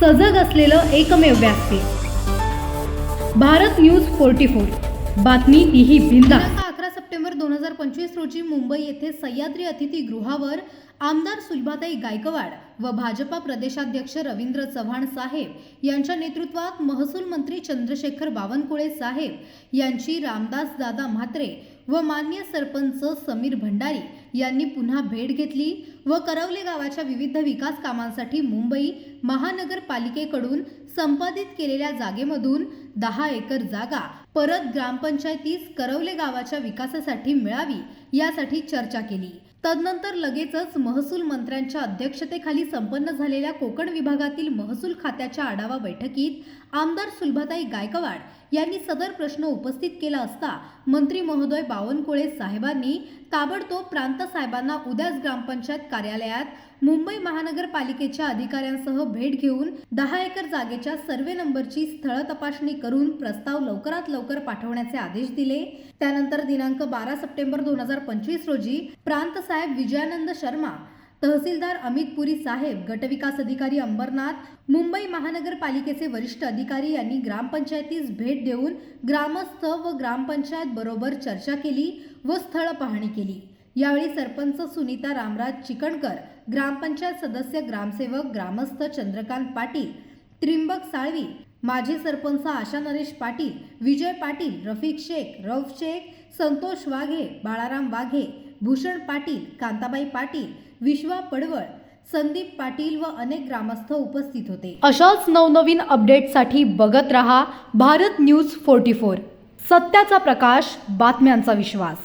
सजग असलेलं एकमेव व्यासपीठ भारत न्यूज फोर्टी फोर. बातमी तीही बिंदास अकरा सप्टेंबर दोन हजार पंचवीस रोजी मुंबई येथे सह्याद्री अतिथीगृहावर आमदार सुलभाताई गायकवाड व भाजपा प्रदेशाध्यक्ष रवींद्र चव्हाण साहेब यांच्या नेतृत्वात महसूल मंत्री चंद्रशेखर बावनकुळे साहेब यांची रामदास दादा म्हात्रे व मान्य सरपंच समीर भंडारी यांनी पुन्हा भेट घेतली. व करवले गावाच्या विविध विकास कामांसाठी मुंबई महानगरपालिकेकडून संपादित केलेल्या जागेमधून दहा एकर जागा परत ग्रामपंचायतीस करवले गावाच्या विकासासाठी मिळावी यासाठी चर्चा केली. तदनंतर लगेचच महसूल मंत्र्यांच्या अध्यक्षतेखाली संपन्न झालेल्या कोकण विभागातील महसूल खात्याच्या आढावा बैठकीत आमदार सुलभाताई गायकवाड यांनी सदर प्रश्न उपस्थित केला असता मंत्री महोदय बावनकुळे साहेबांनी ताबडतोब प्रांत साहेबांना उद्याच ग्रामपंचायत कार्यालयात मुंबई महानगरपालिकेच्या अधिकाऱ्यांसह भेट घेऊन दहा एकर जागेच्या सर्वे नंबरची स्थळ तपासणी करून प्रस्ताव लवकरात लवकर पाठवण्याचे आदेश दिले. त्यानंतर दिनांक बारा सप्टेंबर दोन हजार पंचवीस रोजी प्रांतसाहेब विजयानंद शर्मा तहसीलदार अमित पुरी साहेब गटविकास अधिकारी अंबरनाथ मुंबई महानगरपालिकेचे वरिष्ठ अधिकारी यांनी ग्रामपंचायतीस भेट देऊन ग्रामस्थ व ग्रामपंचायत बरोबर चर्चा केली व स्थळ पाहणी केली. यावेळी सरपंच सुनीता रामराज चिकणकर ग्रामपंचायत सदस्य ग्रामसेवक ग्रामस्थ चंद्रकांत पाटील त्रिंबक साळवी माजी सरपंच आशा नरेश पाटील विजय पाटील रफिक शेख रव शेख संतोष वाघे बाळाराम वाघे भूषण पाटील कांताबाई पाटील विश्वा पडवळ संदीप पाटील व अनेक ग्रामस्थ उपस्थित होते. अशाच नवनवीन अपडेटसाठी बघत रहा भारत न्यूज फोर्टी फोर. सत्याचा प्रकाश बातम्यांचा विश्वास.